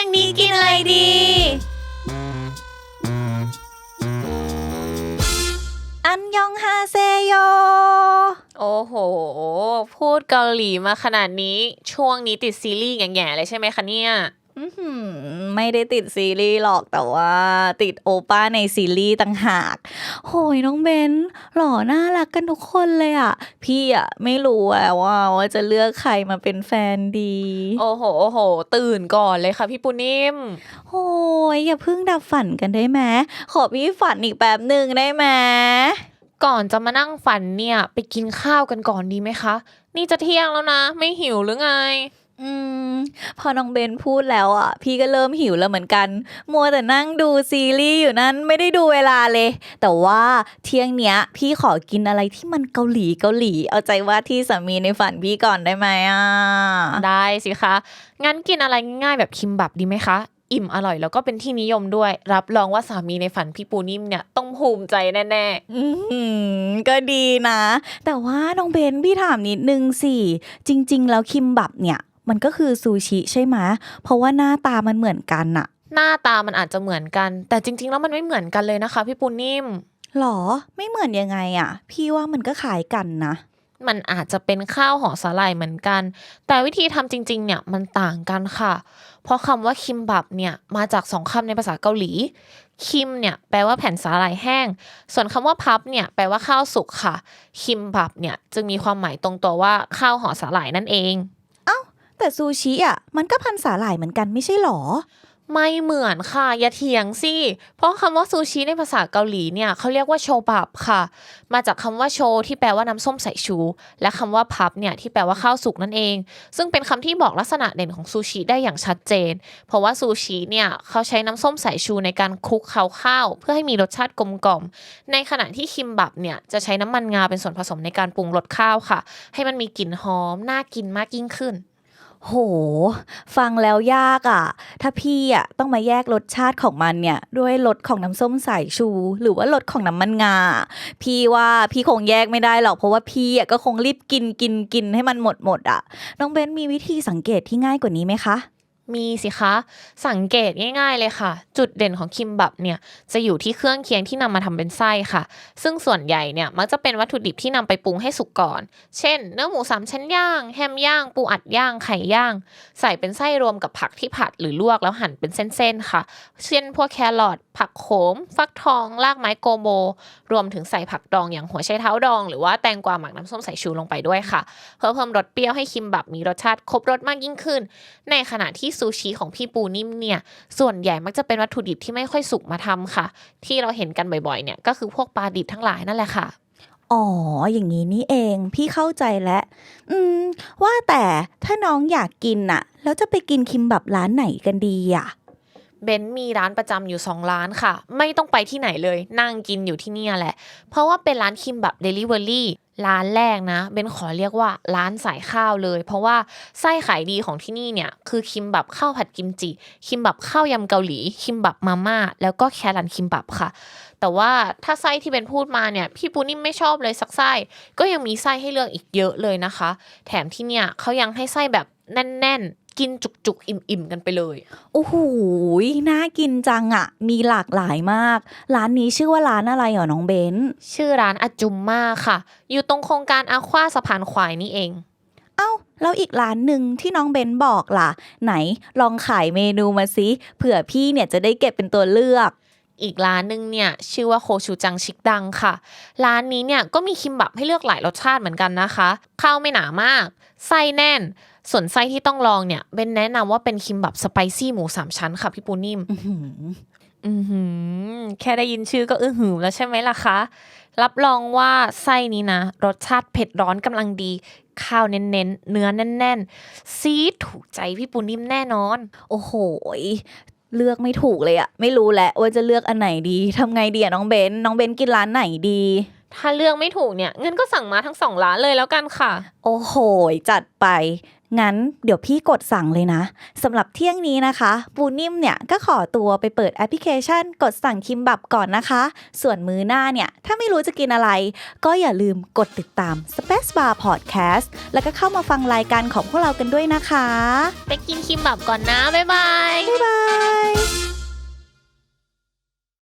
ยงนี้กินอะไรดี อันยองฮาเซโย โอ้โห พูดเกาหลีมาขนาดนี้ ช่วงนี้ติดซีรีส์แง่ๆเลยใช่ไหมคะเนี่ยอื้อหือ ไม่ได้ติดซีรีส์หรอกแต่ว่าติดโอป้าในซีรีส์ต่างหาก โหยน้องเบนหล่อน่ารักกันทุกคนเลยอะพี่อะไม่รู้อะว่าว่าจะเลือกใครมาเป็นแฟนดี โอ้โหโอ้โห ตื่นก่อนเลยค่ะพี่ปูนิ่มโอ้ยอย่าเพิ่งดับฝันกันได้ไหมขอพี่ฝันอีกแป๊บหนึ่งได้ไหมก่อนจะมานั่งฝันเนี่ย ไปกินข้าวกันก่อนดีไหมคะ นี่จะเที่ยงแล้วนะ ไม่หิวหรือไง อืม พอน้องเบนพูดแล้วอะ พี่ก็เริ่มหิวแล้วเหมือนกัน มัวแต่นั่งดูซีรีส์อยู่นั้นไม่ได้ดูเวลาเลย แต่ว่าเที่ยงเนี้ย พี่ขอกินอะไรที่มันเกาหลีเกาหลี เอาใจว่าที่สามีในฝันพี่ก่อนได้ไหมอะ ได้สิคะ งั้นกินอะไรง่ายๆแบบคิมบับดีไหมคะ อิ่มอร่อยแล้วก็เป็นที่นิยมด้วย รับรองว่าสามีในฝันพี่ปูนิ่มเนี่ยต้องภูมิใจแน่อืมก็ดีนะ แต่ว่าน้องเบนพี่ถามนิดนึงสิ จริง ๆ แล้วคิมบับเนี่ย มันก็คือซูชิใช่ไหมเพราะว่าหน้าตามันเหมือนกันอะๆหน้าตามันอาจจะเหมือนกัน แต่จริง ๆ แล้วมันไม่เหมือนกันเลยนะคะ พี่ปูนิ่มหรอไม่เหมือนยังไงอะพี่ว่ามันก็ขายกันนะมันอาจจะเป็นข้าวห่อสาหร่ายเหมือนกัน แต่วิธีทำจริง ๆ เนี่ยมันต่างกันค่ะ เพราะคำว่าคิมบับเนี่ยมาจากสองคำในภาษาเกาหลี คิมเนี่ยแปลว่าแผ่นสาหร่ายแห้ง ส่วนคำว่าพับเนี่ยแปลว่าข้าวสุกค่ะ คิมบับเนี่ยจึงมีความหมายตรงตัวว่าข้าวห่อสาหร่ายนั่นเอง แต่ซูชิอะมันก็พันสาหร่ายเหมือนกันไม่ใช่หรอ ไม่เหมือนค่ะ อย่าเถียงสิ เพราะคำว่าซูชิในภาษาเกาหลีเนี่ยเขาเรียกว่าโชบับค่ะ มาจากคำว่าโชที่แปลว่าน้ำส้มสายชู และคำว่าพับเนี่ยที่แปลว่าข้าวสุกนั่นเอง ซึ่งเป็นคำที่บอกลักษณะเด่นของซูชิได้อย่างชัดเจน เพราะว่าซูชิเนี่ยเขาใช้น้ำส้มสายชูในการคลุกเคล้าข้าว เพื่อให้มีรสชาติกลมกล่อม ในขณะที่คิมบับเนี่ยจะใช้น้ำมันงาเป็นส่วนผสมในการปรุงรสข้าวค่ะ ให้มันมีกลิ่นหอมน่ากินมากยิ่งขึ้น โห ฟังแล้วยากอะ ถ้าพี่อะต้องมาแยกรสชาติของมันเนี่ย ด้วยรสของน้ำส้มสายชู หรือว่ารสของน้ำมันงา พี่ว่าพี่คงแยกไม่ได้หรอก เพราะว่าพี่อะก็คงรีบกินกินกินให้มันหมดหมดอะ น้องเบนมีวิธีสังเกตที่ง่ายกว่านี้ไหมคะ มีสิคะ สังเกตง่าย ๆ เลยค่ะ จุดเด่นของคิมบับเนี่ยจะอยู่ที่เครื่องเคียงที่นำมาทำเป็นไส้ค่ะ ซึ่งส่วนใหญ่เนี่ยมักจะเป็นวัตถุดิบที่นำไปปรุงให้สุกก่อน เช่น เนื้อหมูสามชั้นย่าง แฮมย่าง ปูอัดย่าง ไข่ย่าง ใส่เป็นไส้รวมกับผักที่ผัดหรือลวกแล้วหั่นเป็นเส้นๆค่ะ เช่นพวกแครอท ผักโขม ฟักทอง รากไม้โกโบรวมถึงใส่ผักดองอย่างหัวไชเท้าดอง หรือว่าแตงกวาหมักน้ำส้มสายชูลงไปด้วยค่ะ เพื่อเพิ่มรสเปรี้ยวให้คิมบับมีรสชาติครบรสมากยิ่งขึ้น ในขณะที่ซูชิของพี่ปูนิ่มเนี่ย ส่วนใหญ่มักจะเป็นวัตถุดิบที่ไม่ค่อยสุกมาทำค่ะ ที่เราเห็นกันบ่อยๆเนี่ยก็คือพวกปลาดิบทั้งหลายนั่นแหละค่ะอ๋อ อย่างนี้นี่เอง พี่เข้าใจแล้ว อืม ว่าแต่ถ้าน้องอยากกินน่ะแล้วจะไปกินคิมบับร้านไหนกันดีอะ เบนซ์มีร้านประจำอยู่ 2 ร้านค่ะ ไม่ต้องไปที่ไหนเลยนั่งกินอยู่ที่นี่แหละ เพราะว่าเป็นร้านคิมแบบเดลิเวอรี่ร้านแรกนะเบนขอเรียกว่าร้านสายข้าวเลย เพราะว่าไส้ขายดีของที่นี่เนี่ยคือคิมบับข้าวผัดกิมจิ คิมบับข้าวยำเกาหลี คิมบับมาม่าแล้วก็แครันคิมบับค่ะ แต่ว่าถ้าไส้ที่เบนพูดมาเนี่ยพี่ปูนิ่มไม่ชอบเลยสักไส้ ก็ยังมีไส้ให้เลือกอีกเยอะเลยนะคะ แถมที่เนี่ยเขายังให้ไส้แบบแน่นๆกินจุกๆ อิ่มๆ กันไปเลย โอ้โหน่ากินจังอะมีหลากหลายมาก ร้านนี้ชื่อว่าร้านอะไรเหรอน้องเบนชื่อร้านอาจุมมาค่ะ อยู่ตรงโครงการอาควาสะพานควายนี่เอง เอ้า แล้วอีกร้านหนึ่งที่น้องเบนบอกล่ะ ไหนลองขายเมนูมาสิเผื่อพี่เนี่ยจะได้เก็บเป็นตัวเลือก อีกร้านหนึงเนี่ยชื่อว่าโคชูจังชิกดังค่ะ ร้านนี้เนี่ยก็มีคิมบับให้เลือกหลายรสชาติเหมือนกันนะคะข้าวไม่หนามาก ไส้แน่น ส่วนไส้ที่ต้องลองเนี่ยเบนแนะนำว่าเป็นคิมบับสไปซี่หมูสามชั้นค่ะพี่ปูนิ่มอื้อหืออือหือแค่ได้ยินชื่อก็อื้อหือแล้วใช่ไหมล่ะคะ รับรองว่าไส้นี้นะ รสชาติเผ็ดร้อนกำลังดี ข้าวเน้นๆเนื้อแน่นๆ ซีดถูกใจพี่ปูนิ่มแน่นอน โอ้โหย เลือกไม่ถูกเลยอะไม่รู้แหละว่าจะเลือกอันไหนดีทำไงดีอะน้องเบนน้องเบนกินร้านไหนดี ถ้าเลือกไม่ถูกเนี่ยงั้นก็สั่งมาทั้งสองร้านเลยแล้วกันค่ะ โอ้โหยจัดไป งั้นเดี๋ยวพี่กดสั่งเลยนะสำหรับเที่ยงนี้นะคะ ปูนิ่มเนี่ยก็ขอตัวไปเปิดแอปพลิเคชัน กดสั่งคิมบับก่อนนะคะ ส่วนมื้อหน้าเนี่ย ถ้าไม่รู้จะกินอะไร ก็อย่าลืมกดติดตาม Space Bar Podcast แล้วก็เข้ามาฟังรายการของพวกเรากันด้วยนะคะ ไปกินคิมบับก่อนนะ บ๊ายบาย